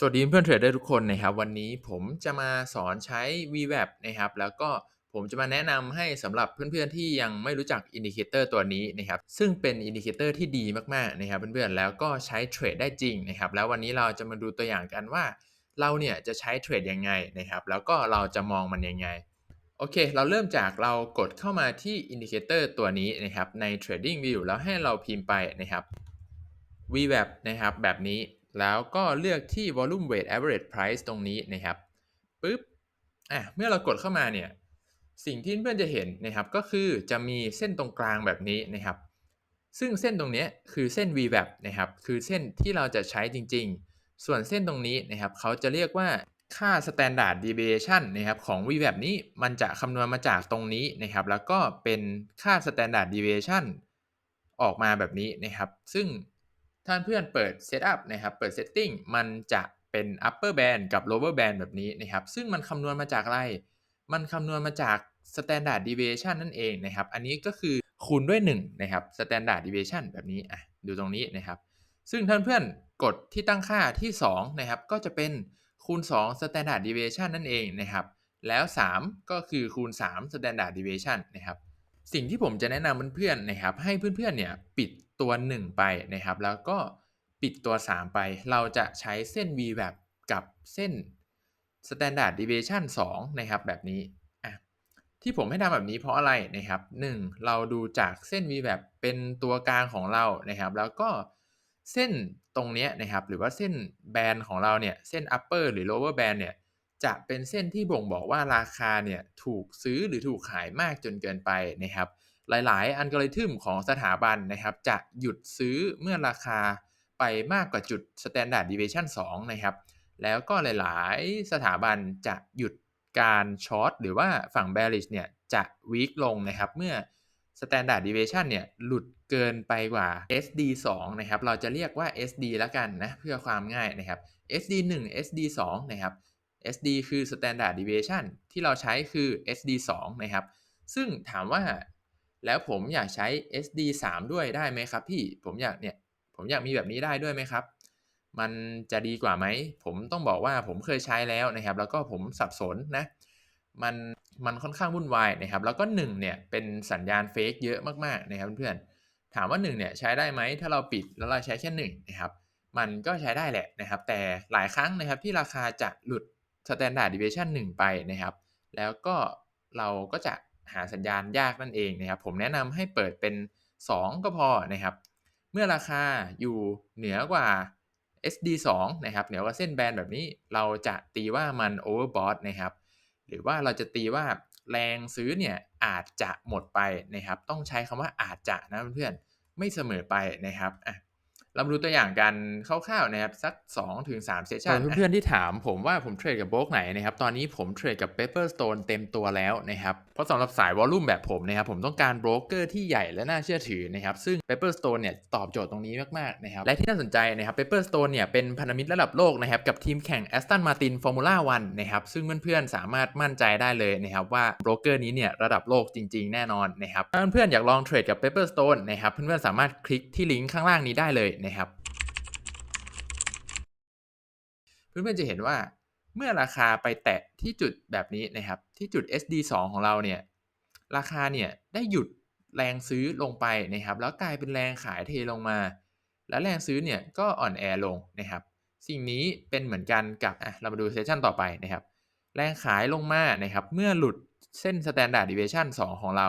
สวัสดีเพื่อนเทรดเดอร์ทุกคนนะครับวันนี้ผมจะมาสอนใช้ VWAP นะครับแล้วก็ผมจะมาแนะนำให้สำหรับเพื่อนๆที่ยังไม่รู้จักอินดิเคเตอร์ตัวนี้นะครับซึ่งเป็นอินดิเคเตอร์ที่ดีมากๆนะครับเพื่อนๆแล้วก็ใช้เทรดได้จริงนะครับแล้ววันนี้เราจะมาดูตัวอย่างกันว่า เราเนี่ยจะใช้เทรดยังไงนะครับแล้วก็เราจะมองมันยังไงโอเค เราเริ่มจากเรากดเข้ามาที่อินดิเคเตอร์ตัวนี้นะครับใน Trading View แล้วให้เราพิมพ์ไปนะครับ VWAP นะครับแบบนี้ แล้วก็เลือกที่ volume weight average price ตรงนี้นะครับปุ๊บอะเมื่อเรากดเข้ามาเนี่ยสิ่งที่เพื่อนจะเห็นนะครับก็คือจะมีเส้นตรงกลางแบบนี้นะครับ ซึ่งเส้นตรงนี้คือเส้น VWAP นะครับคือเส้นที่เราจะใช้จริง ๆ ส่วนเส้นตรงนี้นะครับเขาจะเรียกว่าค่า standard deviation นะครับของ VWAP นี้มันจะคำนวณมาจากตรงนี้นะครับ แล้วก็เป็นค่า standard deviation ออกมาแบบนี้นะครับ ซึ่ง ท่านเพื่อนเปิด Setup นะครับ เปิด Setting มันจะเป็น Upper Band กับ Lower Band แบบนี้นะครับ ซึ่งมันคำนวณมาจากอะไร มันคำนวณมาจาก Standard Deviation นั่นเองนะครับ อันนี้ก็คือคูณด้วย1นะครับ Standard Deviation แบบนี้ อะ ดูตรงนี้นะครับ ซึ่งท่านเพื่อนกดที่ตั้งค่าที่2นะครับ ก็จะเป็นคูณ 2 Standard Deviation นั่นเองนะครับ แล้ว 3 ก็คือคูณ 3 Standard Deviation นะครับ สิ่งที่ผมจะแนะนำเพื่อนๆนะครับ ให้เพื่อนๆเนี่ยปิดตัว 1 ไปนะครับ แล้วก็ปิดตัว 3 ไป เราจะใช้เส้น VWAP กับเส้น Standard Deviation 2นะครับแบบนี้ที่ผมให้ทำแบบนี้เพราะอะไรนะครับ 1. เราดูจากเส้น VWAP เป็นตัวกลางของเรานะครับ แล้วก็เส้นตรงนี้นะครับ หรือว่าเส้นแบนของเราเนี่ย เส้น upper หรือ lower band เนี่ย จะเป็นเส้นที่บ่งบอกว่าราคาเนี่ยถูกซื้อหรือถูกขายมากจนเกินไปนะครับ หลาย ๆ อัลกอริทึมของสถาบันนะครับ จะหยุดซื้อเมื่อราคาไปมากกว่าจุด standard deviation 2 นะครับ แล้วก็หลาย ๆ สถาบันจะหยุดการช็อตหรือว่าฝั่ง bearish เนี่ยจะวีคลงนะครับเมื่อ standard deviation เนี่ยหลุดเกินไปกว่า SD 2 นะครับ เราจะเรียกว่า SD แล้วกันนะเพื่อความง่ายนะครับ SD 1 SD 2 นะครับ SD คือ standard deviation ที่เราใช้คือ SD 2นะครับ ซึ่งถามว่าแล้วผมอยากใช้ SD 3ด้วยได้ไหมครับพี่ ผมอยากเนี่ย ผมอยากมีแบบนี้ได้ด้วยไหมครับ มันจะดีกว่าไหม ผมต้องบอกว่าผมเคยใช้แล้วนะครับ แล้วก็ผมสับสนนะ มัน มันค่อนข้างวุ่นวายนะครับ แล้วก็1เนี่ยเป็นสัญญาณเฟกเยอะมากๆนะครับเพื่อนๆถามว่า1เนี่ยใช้ได้ไหม ถ้าเราปิดแล้วเราใช้แค่1นะครับ มันก็ใช้ได้แหละนะครับ แต่หลายครั้งนะครับที่ราคาจะหลุด standard deviation 1 ไปนะครับ แล้วก็เราก็จะหาสัญญาณยากนั่นเองนะครับ ผมแนะนำให้เปิดเป็น 2 ก็พอนะครับ เมื่อราคาอยู่เหนือกว่า SD 2 นะครับเหนือกว่าเส้นแบนแบบนี้เราจะตีว่ามัน overbought นะครับ หรือว่าเราจะตีว่าแรงซื้อเนี่ยอาจจะหมดไปนะครับ ต้องใช้คำว่าอาจจะนะเพื่อนๆไม่เสมอไปนะครับอะ เรามาดูตัวอย่างกันคร่าวๆนะครับสัก2-3เซสชันเพื่อนๆที่ถามผมว่าผมเทรดกับโบรกไหนนะครับตอนนี้ผมเทรดกับ Pepperstone เต็มตัวแล้วนะครับเพราะสำหรับสายวอลลุ่มแบบผมนะครับผมต้องการโบรกเกอร์ที่ใหญ่และน่าเชื่อถือนะครับซึ่ง Pepperstone เนี่ยตอบโจทย์ตรงนี้มากๆนะครับและที่น่าสนใจนะครับ Pepperstone เนี่ยเป็นพันธมิตรระดับโลกนะครับกับทีมแข่ง Aston Martin Formula 1นะครับซึ่งเพื่อนๆสามารถมั่นใจได้เลยนะครับว่าโบรกเกอร์นี้เนี่ยระดับโลกจริง ๆ แน่นอนนะครับถ้าเพื่อนๆอยากลองเทรดกับ Pepperstone นะครับเพื่อนๆสามารถคลิกที่ลิงก์ข้างล่างนี้ได้เลยนะครับ เพื่อนๆจะเห็นว่าเมื่อราคาไปแตะที่จุดแบบนี้นะครับ ที่จุด SD 2 ของเราเนี่ย ราคาเนี่ยได้หยุดแรงซื้อลงไปนะครับ แล้วกลายเป็นแรงขายเทลงมา แล้วแรงซื้อเนี่ยก็อ่อนแอลงนะครับ สิ่งนี้เป็นเหมือนกันกับอะเรามาดูเซสชันต่อไปนะครับ แรงขายลงมานะครับ เมื่อหลุดเส้น standard deviation 2 ของเรา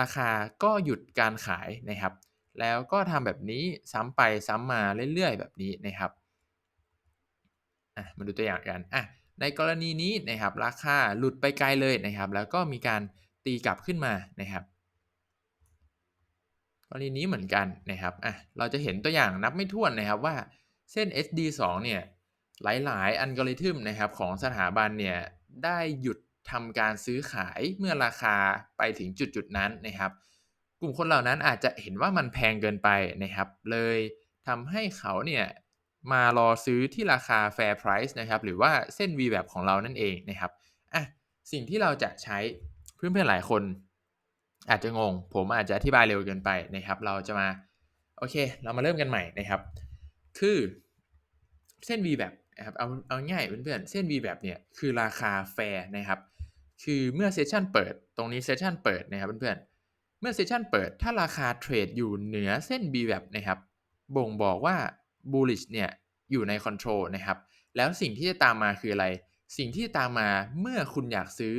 ราคาก็หยุดการขายนะครับ แล้วก็ทำแบบนี้ซ้ำไปซ้ำมาเรื่อยๆ แบบนี้นะครับอะมาดูตัวอย่างกันอะในกรณีนี้นะครับราคาหลุดไปไกลเลยนะครับ แล้วก็มีการตีกลับขึ้นมานะครับกรณีนี้เหมือนกันนะครับอะเราจะเห็นตัวอย่างนับไม่ถ้วนนะครับว่าเส้น SD 2 เนี่ยหลายๆ อัลกอริทึมนะครับของสถาบันเนี่ยได้หยุดทำการซื้อขายเมื่อราคาไปถึงจุดจุดนั้นนะครับ ลุ่มคนเหล่านั้นอาจจะเห็นว่ามันแพงเกินไปนะครับ เลยทำให้เขาเนี่ยมารอซื้อที่ราคา fair price นะครับ หรือว่าเส้น VWAP ของเรานั่นเองนะครับอะสิ่งที่เราจะใช้เพื่อนๆหลายคน อาจจะงง ผมอาจจะอธิบายเร็วเกินไปนะครับ เราจะมาโอเค เรามาเริ่มกันใหม่นะครับ คือเส้น VWAP นะครับเอาเอาง่ายเพื่อนๆเส้น VWAP เนี่ยคือราคาแฟร์นะครับ คือเมื่อเซสชันเปิดตรงนี้เซสชันเปิดนะครับเพื่อนๆ มื่อเซสชันเปิดถ้าราคาเทรดอยู่เหนือเส้น VWAP นะครับ บ่งบอกว่า bullish เนี่ยอยู่ในคอนโทรลนะครับ แล้วสิ่งที่จะตามมาคืออะไร สิ่งที่ตามมาเมื่อคุณอยากซื้อ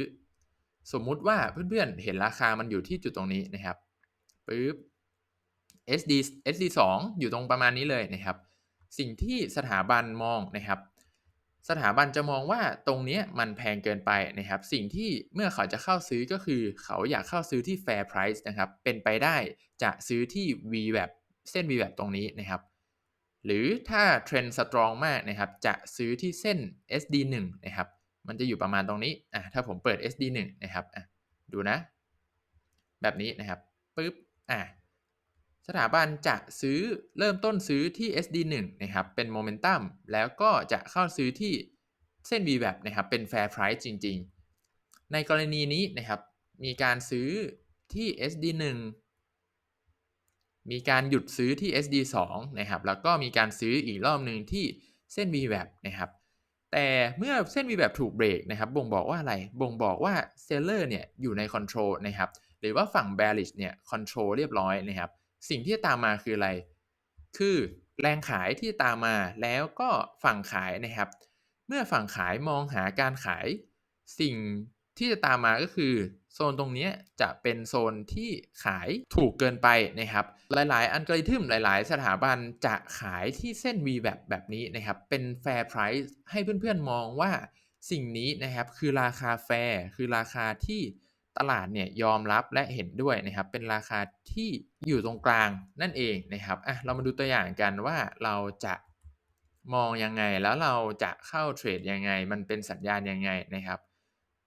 สมมุติว่าเพื่อนๆ เห็นราคามันอยู่ที่จุดตรงนี้นะครับปึ๊บ SD SD 2อยู่ตรงประมาณนี้เลยนะครับ สิ่งที่สถาบันมองนะครับ สถาบันจะมองว่าตรงนี้มันแพงเกินไปนะครับ สิ่งที่เมื่อเขาจะเข้าซื้อก็คือเขาอยากเข้าซื้อที่ fair price นะครับ เป็นไปได้จะซื้อที่ VWAP เส้น VWAP ตรงนี้นะครับ หรือถ้าเทรนด์สตรองมากนะครับ จะซื้อที่เส้น SD 1 นะครับ มันจะอยู่ประมาณตรงนี้อะถ้าผมเปิด SD 1 นะครับอะดูนะ แบบนี้นะครับปึ๊บอะ สถาบันจะซื้อเริ่มต้นซื้อที่ SD1 นะครับ เป็นโมเมนตัมแล้วก็จะเข้าซื้อที่เส้น VWAP นะครับ เป็น Fair Price จริง ๆ ในกรณีนี้นะครับ มีการซื้อที่ SD1 มีการหยุดซื้อที่ SD2 นะครับ แล้วก็มีการซื้ออีกรอบหนึ่งที่เส้น VWAP นะครับ แต่เมื่อเส้น VWAP ถูกเบรกนะครับ บ่งบอกว่าอะไร บ่งบอกว่าเซลเลอร์เนี่ยอยู่ในคอนโทรลนะครับ หรือว่าฝั่ง bearish เนี่ยคอนโทรลเรียบร้อยนะครับ สิ่งที่ตามมาคืออะไร คือแรงขายที่ตามมาแล้วก็ฝั่งขายนะครับ เมื่อฝั่งขายมองหาการขาย สิ่งที่จะตามมาก็คือ โซนตรงนี้จะเป็นโซนที่ขายถูกเกินไปนะครับ หลายๆ อันกริทึมหลาย ๆ สถาบันจะขายที่เส้น V แบบแบบนี้นะครับ เป็น Fair Price ให้เพื่อน ๆ มองว่าสิ่งนี้นะครับคือราคาแฟร์คือราคาที่ ตลาดเนี่ยยอมรับและเห็นด้วยนะครับเป็นราคาที่อยู่ตรงกลางนั่นเองนะครับอะเรามาดูตัวอย่างกันว่าเราจะมองยังไงแล้วเราจะเข้าเทรดยังไง มันเป็นสัญญาณยังไงนะครับ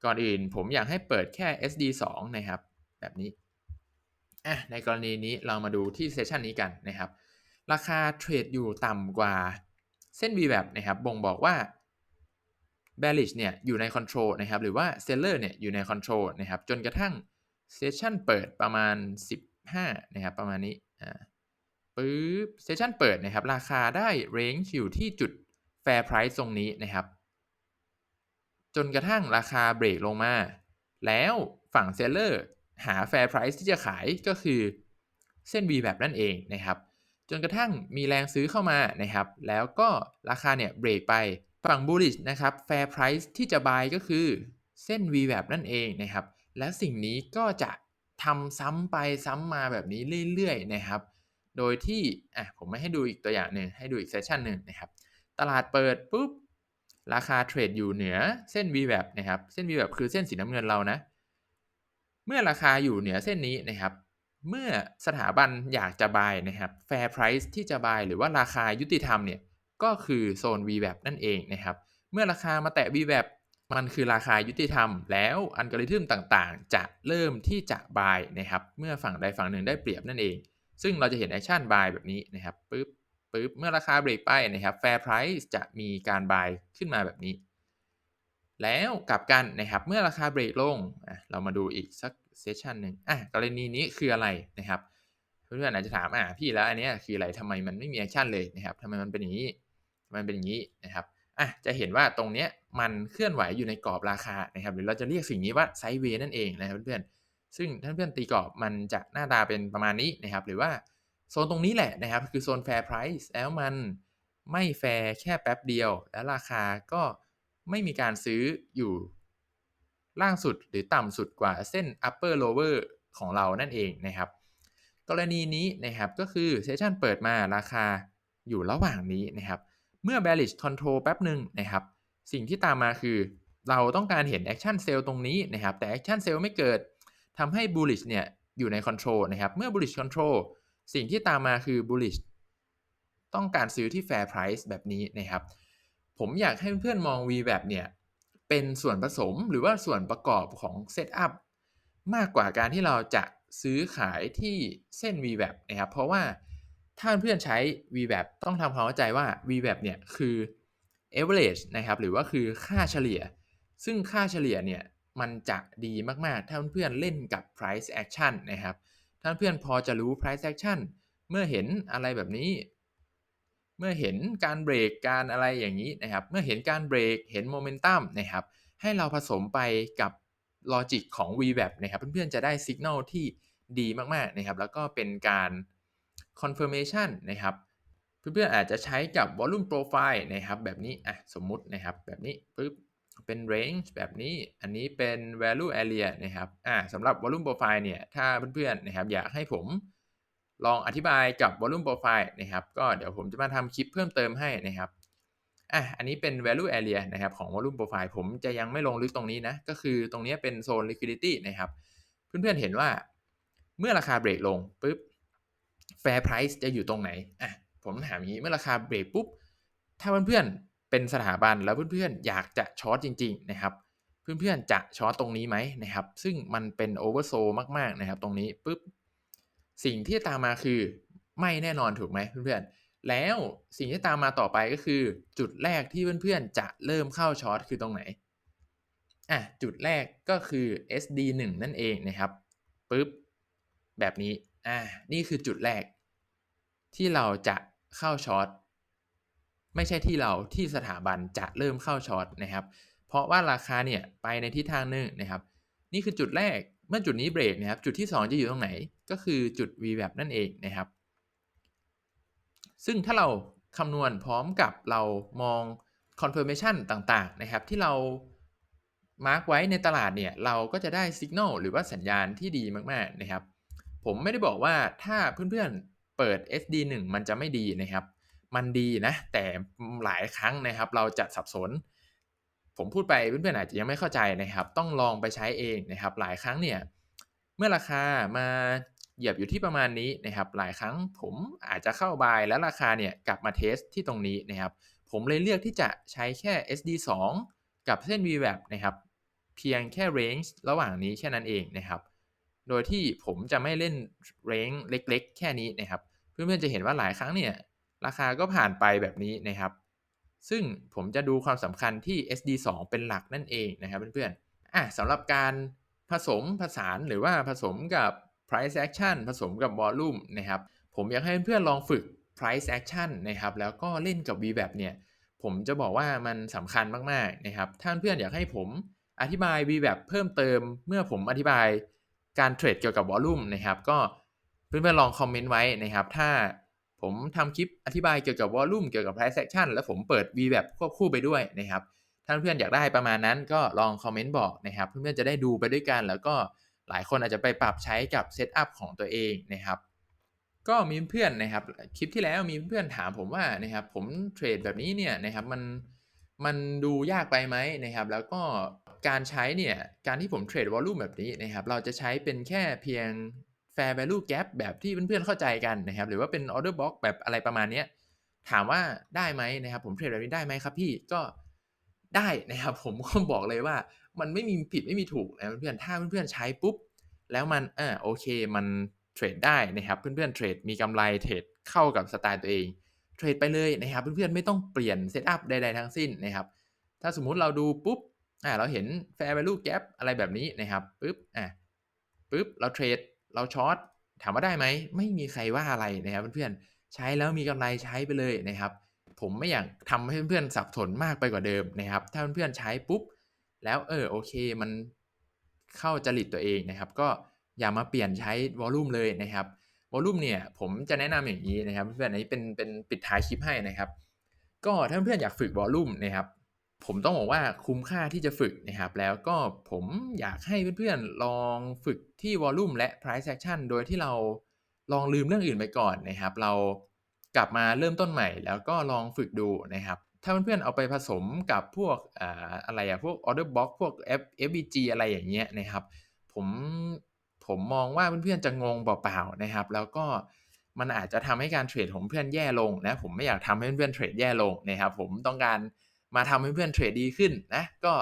ก่อนอื่นผมอยากให้เปิดแค่ SD 2 นะครับแบบนี้อะในกรณีนี้เรามาดูที่เซสชันนี้กันนะครับ ราคาเทรดอยู่ต่ำกว่าเส้น V แบบนะครับบ่งบอกว่า bearish เนี่ยอยู่ใน control นะครับหรือว่า seller เนี่ยอยู่ใน control นะครับจนกระทั่ง session เปิดประมาณ 15นะครับประมาณนี้อ่าปึ๊บ session เปิดนะครับราคาได้ range อยู่ที่จุด fair price ตรงนี้นะครับ จนกระทั่งราคาเบรกลงมา แล้วฝั่ง seller หา fair price ที่จะขายก็คือเส้น V แบบนั่นเองนะครับ จนกระทั่งมีแรงซื้อเข้ามานะครับ แล้วก็ราคาเนี่ยเบรกไป ฝั่ง bullish นะครับ fair price ที่จะ buy ก็คือเส้น VWAP นั่นเองนะครับ และสิ่งนี้ก็จะทำซ้ำไปซ้ำมาแบบนี้เรื่อยๆนะครับ โดยที่อะผมไม่ให้ดูอีกตัวอย่างหนึ่งให้ดูอีกเซสชันหนึ่งนะครับ ตลาดเปิดปุ๊บราคาเทรดอยู่เหนือเส้น VWAP นะครับเส้น VWAP คือเส้นสีน้ำเงินเรานะ เมื่อราคาอยู่เหนือเส้นนี้นะครับ เมื่อสถาบันอยากจะ buy นะครับ fair price ที่จะ buy หรือว่าราคายุติธรรมเนี่ย ก็คือโซน VWAP นั่นเองนะครับ เมื่อราคามาแตะ VWAP มันคือราคายุติธรรม แล้วอัลกอริทึมต่างๆ จะเริ่มที่จะ buy นะครับ เมื่อฝั่งใดฝั่งหนึ่งได้เปรียบนั่นเอง ซึ่งเราจะเห็นแอคชั่น buy แบบนี้นะครับปึ๊บปึ๊บเมื่อราคาเบรกไปนะครับ fair price จะมีการ buy ขึ้นมาแบบนี้ แล้วกลับกันนะครับ เมื่อราคาเบรกลง เรามาดูอีกสักเซสชันหนึ่งอะกรณีนี้คืออะไรนะครับ เพื่อนๆอาจจะถามอะพี่แล้วอันนี้คืออะไรทำไมมันไม่มีแอคชั่นเลยนะครับทำไมมันเป็นอย่างนี้ มันเป็นอย่างนี้นะครับอะจะเห็นว่าตรงเนี้ยมันเคลื่อนไหวอยู่ในกรอบราคานะครับ หรือเราจะเรียกสิ่งนี้ว่าไซด์เวย์นั่นเองนะครับเพื่อนๆซึ่งท่านเพื่อนตีกรอบมันจะหน้าตาเป็นประมาณนี้นะครับ หรือว่าโซนตรงนี้แหละนะครับ คือโซนแฟร์ไพรซ์แล้วมันไม่แฟร์แค่แป๊บเดียว แล้วราคาก็ไม่มีการซื้ออยู่ล่างสุดหรือต่ำสุดกว่าเส้น upper lower ของเรานั่นเองนะครับ กรณีนี้นะครับก็คือเซสชันเปิดมาราคาอยู่ระหว่างนี้นะครับ เมื่อ bearish control แป๊บหนึ่งนะครับ สิ่งที่ตามมาคือ เราต้องการเห็น action sell ตรงนี้นะครับ แต่ action sell ไม่เกิดทำให้ bullish เนี่ยอยู่ใน control นะครับ เมื่อ bullish control สิ่งที่ตามมาคือ bullish ต้องการซื้อที่ fair price แบบนี้นะครับ ผมอยากให้เพื่อนมอง VWAP เนี่ยเป็นส่วนผสมหรือว่าส่วนประกอบของ setup มากกว่าการที่เราจะซื้อขายที่เส้น VWAP นะครับ เพราะว่า ถ้าเพื่อนใช้ VWAP ต้องทำความเข้าใจว่า VWAP เนี่ยคือ average นะครับหรือว่าคือค่าเฉลี่ย ซึ่งค่าเฉลี่ยเนี่ยมันจะดีมากๆ ถ้าเพื่อนเล่นกับ price action นะครับ ถ้าเพื่อนพอจะรู้ price action เมื่อเห็นอะไรแบบนี้ เมื่อเห็นการเบรกการอะไรอย่างนี้นะครับ เมื่อเห็นการเบรกเห็นโมเมนตัมนะครับ ให้เราผสมไปกับลอจิกของ VWAP นะครับ เพื่อนๆจะได้สัญญาณที่ดีมากๆนะครับ แล้วก็เป็นการ confirmation นะครับเพื่อนๆอาจจะใช้กับ volume profile นะครับแบบนี้อะสมมุตินะครับแบบนี้ปึ๊บเป็น range แบบนี้อันนี้เป็น value area นะครับอ่าสำหรับ volume profile เนี่ยถ้าเพื่อนๆนะครับอยากให้ผมลองอธิบายกับ volume profile นะครับก็เดี๋ยวผมจะมาทำคลิปเพิ่มเติมให้นะครับอะอันนี้เป็น value area นะครับของ volume profile ผมจะยังไม่ลงลึกตรงนี้นะ ก็คือตรงนี้เป็นโซน liquidity นะครับ เพื่อนๆเห็นว่าเมื่อราคาเบรกลงปุ๊บ fair price จะอยู่ตรงไหนอะผมถามอย่างนี้เมื่อราคาเบรกปุ๊บ ถ้าเพื่อนๆเป็นสถาบันแล้วเพื่อนๆอยากจะช็อตจริง ๆ นะครับ เพื่อนๆจะช็อตตรงนี้ไหมนะครับ ซึ่งมันเป็นโอเวอร์โซมากๆนะครับ ตรงนี้ปุ๊บสิ่งที่ตามมาคือไม่แน่นอนถูกไหมเพื่อนๆแล้วสิ่งที่ตามมาต่อไปก็คือ จุดแรกที่เพื่อนๆจะเริ่มเข้าช็อตคือตรงไหนอะจุดแรกก็คือ SD 1 นั่นเองนะครับปุ๊บแบบนี้ อ่า นี่คือจุดแรก ที่เราจะเข้าช็อตไม่ใช่ที่เราที่สถาบันจะเริ่มเข้าช็อตนะครับ เพราะว่าราคาเนี่ยไปในทิศทางหนึ่งนะครับ นี่คือจุดแรกเมื่อจุดนี้เบรกนะครับ จุดที่ 2 จะอยู่ตรงไหน ก็คือจุด VWAP นั่นเองนะครับ ซึ่งถ้าเราคำนวณพร้อมกับเรามอง confirmation ต่างๆนะครับ ที่เรามาร์กไว้ในตลาดเนี่ย เราก็จะได้สัญญาณหรือว่าสัญญาณที่ดีมาก ๆ นะครับ ผมไม่ได้บอกว่าถ้าเพื่อนๆเปิด SD1 มันจะไม่ดีนะครับ มันดีนะ แต่หลายครั้งนะครับ เราจะสับสน ผมพูดไปเพื่อนๆอาจจะยังไม่เข้าใจนะครับ ต้องลองไปใช้เองนะครับ หลายครั้งเนี่ยเมื่อราคามาเหยียบอยู่ที่ประมาณนี้นะครับ หลายครั้งผมอาจจะเข้าบายแล้วราคาเนี่ยกลับมาเทสที่ตรงนี้นะครับ ผมเลยเลือกที่จะใช้แค่ SD2 กับเส้น VWAP นะครับ เพียงแค่ range ระหว่างนี้แค่นั้นเองนะครับ โดยที่ผมจะไม่เล่น range เล็ก ๆ แค่นี้นะครับ เพื่อนๆจะเห็นว่าหลายครั้งเนี่ยราคาก็ผ่านไปแบบนี้นะครับ ซึ่งผมจะดูความสำคัญที่ SD2 เป็นหลักนั่นเองนะครับเพื่อนๆอะสำหรับการผสมผสานหรือว่าผสมกับ price action ผสมกับ volume นะครับ ผมอยากให้เพื่อนๆลองฝึก price action นะครับ แล้วก็เล่นกับ VWAP เนี่ย ผมจะบอกว่ามันสำคัญมากๆนะครับ ถ้าเพื่อนอยากให้ผมอธิบาย VWAP เพิ่มเติม เมื่อผมอธิบาย การเทรดเกี่ยวกับ volume นะครับ ก็เพื่อนๆลองคอมเมนต์ไว้นะครับ ถ้าผมทำคลิปอธิบายเกี่ยวกับ volume เกี่ยวกับ price action แล้วผมเปิด VWAP ควบคู่ไปด้วยนะครับ ถ้าเพื่อนอยากได้ประมาณนั้นก็ลองคอมเมนต์บอกนะครับ เพื่อนๆจะได้ดูไปด้วยกัน แล้วก็หลายคนอาจจะไปปรับใช้กับเซตอัพของตัวเองนะครับ ก็มีเพื่อนนะครับ คลิปที่แล้วมีเพื่อนถามผมว่านะครับ ผมเทรดแบบนี้เนี่ยนะครับมันมันดูยากไปไหมนะครับ แล้วก็ การใช้เนี่ย การที่ผมเทรดวอลลุ่มแบบนี้นะครับ เราจะใช้เป็นแค่เพียง fair value gap แบบที่เพื่อนๆเข้าใจกันนะครับ หรือว่าเป็น order box แบบอะไรประมาณนี้ถามว่าได้ไหมนะครับ ผมเทรดแบบนี้ได้ไหมครับพี่ก็ได้นะครับ ผมก็บอกเลยว่ามันไม่มีผิดไม่มีถูกนะเพื่อนๆถ้าเพื่อนๆใช้ปุ๊บ แล้วมันเออโอเคมันเทรดได้นะครับเพื่อนๆเทรดมีกำไรเทรดเข้ากับสไตล์ตัวเองเทรดไปเลยนะครับ เพื่อนๆไม่ต้องเปลี่ยนเซตอัพใดๆทั้งสิ้นนะครับ ถ้าสมมุติเราดูปุ๊บ อ่าเราเห็น fair value gap อะไรแบบนี้นะครับปุ๊บอะปุ๊บเราเทรดเราช็อตถามว่าได้ไหมไม่มีใครว่าอะไรนะครับเพื่อนๆใช้แล้วมีกำไรใช้ไปเลยนะครับ ผมไม่อยากทำให้เพื่อนๆสับสนมากไปกว่าเดิมนะครับ ถ้าเพื่อนๆใช้ปุ๊บแล้วเออโอเคมันเข้าจริตตัวเองนะครับ ก็อย่ามาเปลี่ยนใช้วอลลุ่มเลยนะครับวอลลุ่มเนี่ยผมจะแนะนำอย่างนี้นะครับเพื่อนๆอันนี้เป็นเป็นปิดท้ายคลิปให้นะครับ ก็ถ้าเพื่อนอยากฝึกวอลลุ่มนะครับ ผมต้องบอกว่าคุ้มค่าที่จะฝึกนะครับ แล้วก็ผมอยากให้เพื่อนๆ ลองฝึกที่วอลลุ่มและ price action โดยที่เราลองลืมเรื่องอื่นไปก่อนนะครับ เรากลับมาเริ่มต้นใหม่ แล้วก็ลองฝึกดูนะครับ ถ้าเพื่อนๆ เอาไปผสมกับพวกอ่าอะไรอะพวก order box พวก F FBG อะไรอย่างเงี้ยนะครับ ผมผมมองว่าเพื่อนๆ จะงงเปล่าๆ นะครับ แล้วก็มันอาจจะทำให้การเทรดของเพื่อนแย่ลงนะ ผมไม่อยากทำให้เพื่อนๆ เทรดแย่ลงนะครับ ผมต้องการ มาทำให้เพื่อนเทรดดีขึ้นนะก็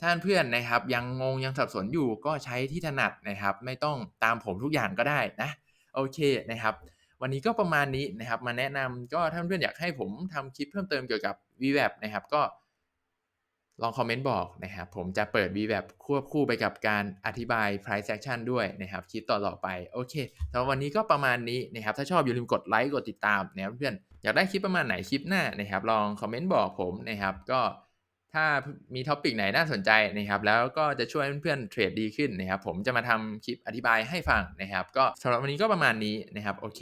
ถ้าเพื่อนนะครับยังงงยังสับสนอยู่ก็ใช้ที่ถนัดนะครับ ไม่ต้องตามผมทุกอย่างก็ได้นะโอเคนะครับวันนี้ก็ประมาณนี้นะครับ มาแนะนำก็ถ้าเพื่อนอยากให้ผมทำคลิปเพิ่มเติมเกี่ยวกับ VWAP นะครับก็ลองคอมเมนต์บอกนะครับ ผมจะเปิด VWAP ควบคู่ไปกับการอธิบาย price action ด้วยนะครับคลิปต่อๆไป โอเคสำหรับวันนี้ก็ประมาณนี้นะครับ ถ้าชอบอย่าลืมกดไลค์กดติดตามนะครับเพื่อน อยากได้คลิปประมาณไหนคลิปหน้านะครับลองคอมเมนต์บอกผมนะครับก็ถ้ามีท็อปิกไหนน่าสนใจนะครับแล้วก็จะช่วยเพื่อนๆเทรดดีขึ้นนะครับผมจะมาทำคลิปอธิบายให้ฟังนะครับ ก็สำหรับวันนี้ก็ประมาณนี้นะครับโอเค